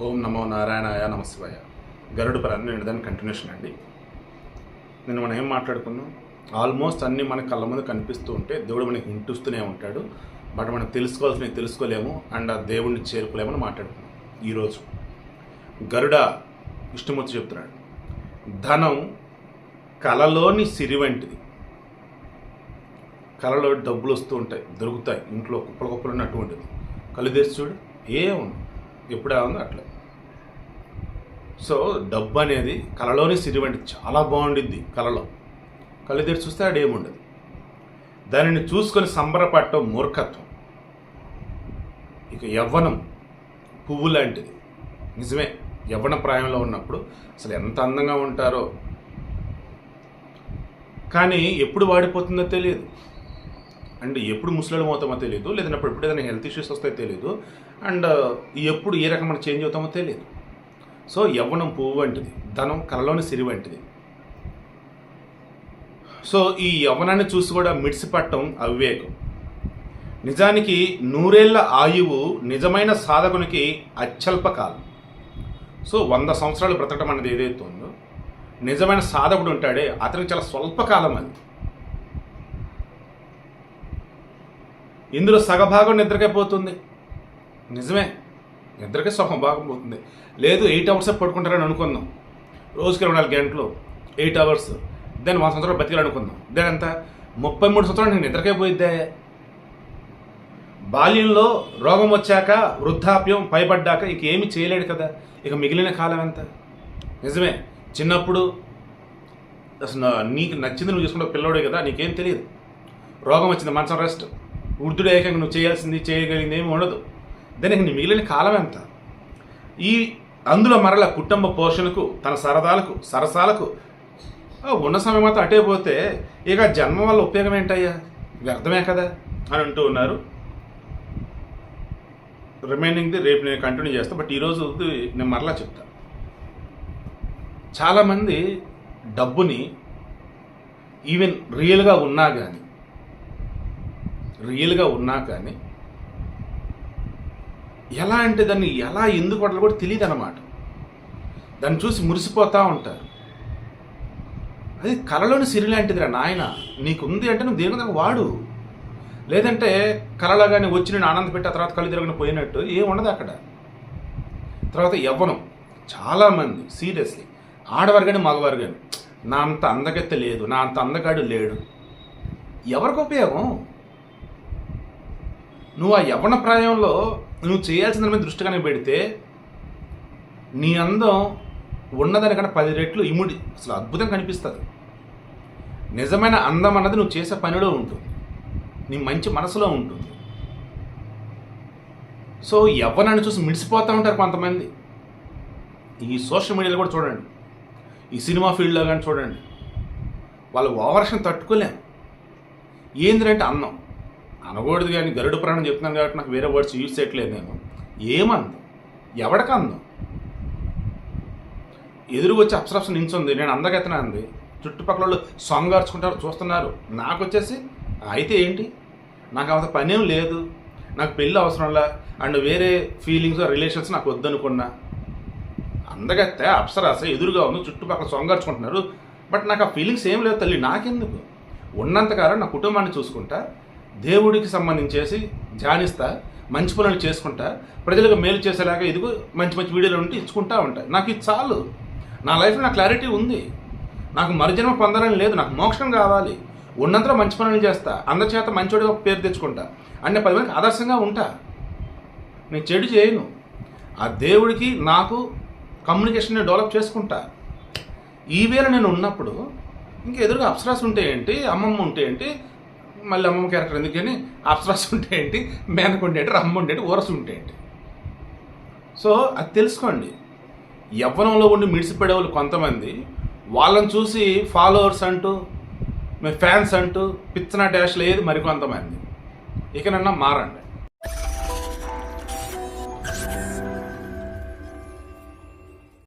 ఓం నమో నారాయణాయ నమశివాయ. గరుడు పరాన్ని నేను దాని కంటిన్యూషన్ అండి. నేను మనం ఏం మాట్లాడుకున్నాం? ఆల్మోస్ట్ అన్నీ మన కళ్ళ ముందు కనిపిస్తూ ఉంటే దేవుడు మనకి ఇంటిస్తూనే ఉంటాడు. బట్ మనం తెలుసుకోవాల్సినవి తెలుసుకోలేము అండ్ ఆ దేవుడిని చేరుకోలేమని మాట్లాడుకున్నాం ఈరోజు గరుడ విష్ణుమూర్తి చెప్తున్నాడు. ధనం కలలోని సిరి వంటిది. కలలో డబ్బులు వస్తూ ఉంటాయి దొరుకుతాయి ఇంట్లో కుప్పలు కుప్పలు ఉన్నటువంటిది కళ్ళు తెరిచి చూడు ఏముంది? ఎప్పుడే ఉంది అట్లే. సో డబ్బు అనేది కళలోనే సిరి వంటి చాలా బాగుండిద్ది కళలో. కళ్ళు తెరిచి చూస్తే ఆడ ఏముండదు. దానిని చూసుకొని సంబరపడటం మూర్ఖత్వం. ఇక యవ్వనం పువ్వు లాంటిది. నిజమే యవ్వన ప్రాయంలో ఉన్నప్పుడు అసలు ఎంత అందంగా ఉంటారో. కానీ ఎప్పుడు వాడిపోతుందో తెలియదు. అండ్ ఎప్పుడు ముసలాడు అవుతామో తెలియదు. లేదంటే అప్పుడు ఎప్పుడు ఏదైనా హెల్త్ ఇష్యూస్ వస్తాయో తెలియదు. అండ్ ఎప్పుడు ఏ రకమైన చేంజ్ అవుతామో తెలియదు. సో యవ్వనం పువ్వు వంటిది ధనం కలలోని సిరి వంటిది. సో ఈ యవ్వనాన్ని చూసి కూడా మిడిసిపట్టడం అవివేకం. నిజానికి నూరేళ్ళ ఆయువు నిజమైన సాధకునికి అత్యల్పకాలం. సో వంద సంవత్సరాలు బ్రతకడం అనేది ఏదైతే ఉందో నిజమైన సాధకుడు ఉంటాడే అతనికి చాలా స్వల్పకాలం అది. ఇందులో సగభాగం నిద్రకే పోతుంది. నిజమే. నిద్రకే సగం భాగం పోతుంది లేదు ఎయిట్ అవర్స్ పడుకుంటారని అనుకుందాం. రోజుకి ఇరవై నాలుగు గంటలు ఎయిట్ అవర్స్ దాన్ని వంద సంవత్సరాలు బతికాలనుకుందాం దాని ఎంత? ముప్పై మూడు సంవత్సరాలు నేను నిద్రకే పోయిద్దే. బాల్యంలో రోగం వచ్చాక వృద్ధాప్యం పైపడ్డాక ఇక ఏమి చేయలేడు కదా. ఇక మిగిలిన కాలం ఎంత? నిజమే. చిన్నప్పుడు అసలు నీకు నచ్చింది నువ్వు చేసుకుంటే పిల్లవాడే కదా నీకేం తెలియదు. రోగం వచ్చింది మంచం రెస్ట్ వృద్ధుడు ఏకంగా నువ్వు చేయాల్సింది చేయగలిగింది ఏమి ఉండదు. దానికి నీ మిగిలిన కాలం ఎంత? ఈ అందులో మరల కుటుంబ పోషణకు తన సరదాలకు సరసాలకు ఉన్న సమయం అంతా అటే పోతే ఇక జన్మ వల్ల ఉపయోగం ఏంటయ్యా? వ్యర్థమే కదా? అని అంటూ ఉన్నారు. రిమైనింగ్ది రేపు నేను కంటిన్యూ చేస్తాను బట్ ఈరోజు నేను మరలా చెప్తాను చాలామంది డబ్బుని ఈవెన్ రియల్గా ఉన్నా కానీ రియల్గా ఉన్నా కానీ ఎలా అంటే దాన్ని ఎలా ఎందుకు పడాలో కూడా తెలియదు అనమాట దాన్ని చూసి మురిసిపోతూ ఉంటారు. అది కళలోని సిరి లాంటిదిరా నాయన. నీకుంది అంటే నువ్వు దేని వాడు? లేదంటే కళలో కానీ వచ్చి నేను ఆనంద పెట్టి ఆ తర్వాత కళ్ళు తిరగని పోయినట్టు ఏం ఉండదు అక్కడ. తర్వాత యవ్వనం. చాలామంది సీరియస్లీ. ఆడవారు కానీ మగవారు కానీ నా అంత అందగత్తె లేదు నా అంత అందగాడు లేడు. ఎవరికి ఉపయోగం? నువ్వు ఆ యవ్వన ప్రాయంలో నువ్వు చేయాల్సిన దాని మీద దృష్టి కనుక పెడితే నీ అందం ఉన్నదానికన్నా పది రెట్లు ఇముడి. అసలు అద్భుతం కనిపిస్తుంది. నిజమైన అందం అన్నది నువ్వు చేసే పనిలో ఉంటుంది. నీ మంచి మనసులో ఉంటుంది. సో యవ్వనాన్ని చూసి మిడిసిపోతూ ఉంటారు కొంతమంది. ఈ సోషల్ మీడియాలో కూడా చూడండి. ఈ సినిమా ఫీల్డ్లో కానీ చూడండి. వాళ్ళు ఓవర్షన్ తట్టుకోలేం. ఏంటంటే అన్నం. అనకూడదు కానీ గరుడు ప్రాణం చెప్తున్నాను కాబట్టి నాకు వేరే వర్డ్స్ యూజ్ చేయట్లేదు నేను. ఏమందు? ఎవడికి అందం ఎదురుగా వచ్చి అప్సరప్స నించుంది. నేను అందగెత్తనా అంది చుట్టుపక్కల వాళ్ళు సొంగార్చుకుంటారు చూస్తున్నారు. నాకు వచ్చేసి అయితే ఏంటి? నాకు అంత పనేం లేదు. నాకు పెళ్ళి అవసరంలా అండ్ వేరే ఫీలింగ్స్ రిలేషన్స్ నాకు వద్దనుకున్నా. అందగత్తే అప్సరాస ఎదురుగా ఉంది చుట్టుపక్కల సొంగార్చుకుంటున్నారు బట్ నాకు ఆ ఫీలింగ్స్ ఏం లేదు తల్లి. నాకెందుకు? ఉన్నంతకాలం నా కుటుంబాన్ని చూసుకుంటా దేవుడికి సంబంధించేసి ధ్యానిస్తా మంచి పనులు చేసుకుంటా ప్రజలకు మేలు చేసేలాగా ఇదిగో మంచి మంచి వీడియోలు ఉంటే ఇచ్చుకుంటా ఉంటాయి నాకు ఇది చాలు. నా లైఫ్లో నా క్లారిటీ ఉంది. నాకు మరుజన్మ పొందాలని లేదు నాకు మోక్షం కావాలి. ఉన్నంతలో మంచి పనులు చేస్తా. అందరి చేత మంచోడిగా పేరు తెచ్చుకుంటా. అంటే పది మందికి ఆదర్శంగా ఉంటా. నేను చెడు చేయను. ఆ దేవుడికి నాకు కమ్యూనికేషన్ని డెవలప్ చేసుకుంటా. ఈ వేళ నేను ఉన్నప్పుడు ఇంకా ఎదురుగా అప్సరాస్ ఉంటే ఏంటి అమ్మమ్మ ఉంటే ఏంటి మళ్ళీ అమ్మమ్మ క్యారెక్టర్ ఎందుకని అప్సరాస్ ఉంటే ఏంటి మేనకు ఉండేటి రమ్మ ఉండేటి ఏంటి ఉంటే ఏంటి సో అది తెలుసుకోండి. యవ్వనంలో ఉండి మిడిసిపడే వాళ్ళు కొంతమంది వాళ్ళని చూసి ఫాలోవర్స్ అంటూ మీ ఫ్యాన్స్ అంటూ పిచ్చన డాష్లు ఏది మరికొంతమంది ఇకనన్నా మారండి.